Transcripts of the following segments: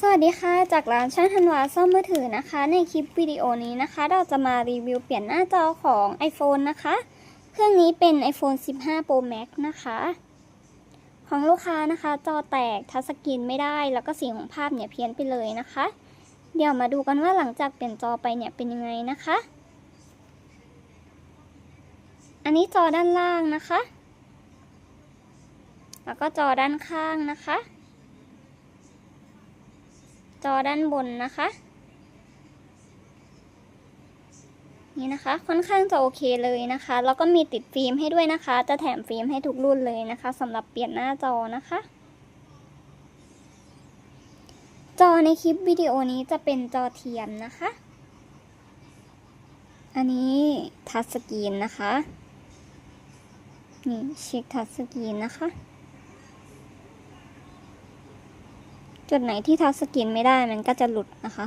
สวัสดีค่ะ จากร้านช่างธันวาซ่อมมือถือนะคะ ในคลิปวิดีโอนี้นะคะ เราจะมารีวิวเปลี่ยนหน้าจอของ iPhone นะคะ เครื่องนี้เป็น iPhone 15 Pro Max นะคะ ของลูกค้านะคะ จอแตกทัชสกรีนไม่ได้ แล้วก็สีของภาพเนี่ยเพี้ยนไปเลยนะคะ เดี๋ยวมาดูกันว่าหลังจากเปลี่ยนจอไปเนี่ยเป็นยังไงนะคะ อันนี้จอด้านล่างนะคะ แล้วก็จอด้านข้างนะคะ จอด้านบนนะคะ นี่นะคะ ค่อนข้างจะโอเคเลยนะคะ แล้วก็มีติดฟิล์มให้ด้วยนะคะ จะแถมฟิล์มให้ทุกรุ่นเลยนะคะสำหรับเปลี่ยนหน้าจอนะคะ จอในคลิปวิดีโอนี้จะเป็นจอเทียมนะคะ อันนี้ทัชสกรีนนะคะ นี่เช็คทัชสกรีนนะคะ จุดไหนที่ทัชสกรีนไม่ได้มันก็จะหลุดนะคะ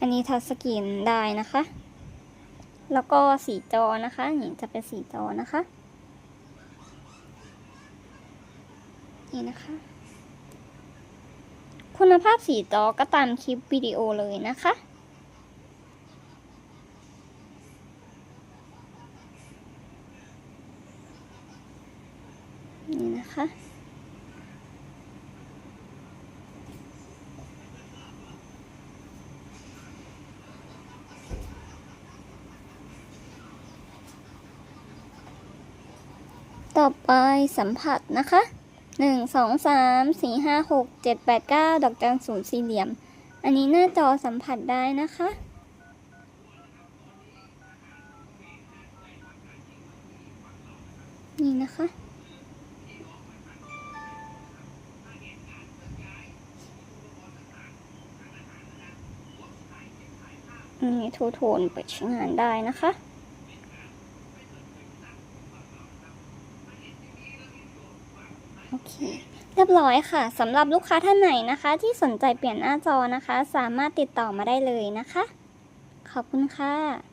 อันนี้ทัชสกรีนได้นะคะ แล้วก็สีจอนะคะนี่จะเป็นสีจอนะคะ นี่นะคะ คุณภาพสีจอก็ตามคลิปวิดีโอเลยนะคะนี่นะคะ ต่อไปสัมผัสนะคะหนึ่งสองสามสี่ห้าหกเจ็ดแปดเก้าดอกจันศูนย์สี่เหลี่ยม อันนี้หน้าจอสัมผัสได้นะคะ นี่นะคะ นี่ทูโทนเปิดใช้งานได้นะคะ โอเค เรียบร้อยค่ะสำหรับลูกค้าท่านไหนนะคะ ที่สนใจเปลี่ยนหน้าจอนะคะ สามารถติดต่อมาได้เลยนะคะ ขอบคุณค่ะ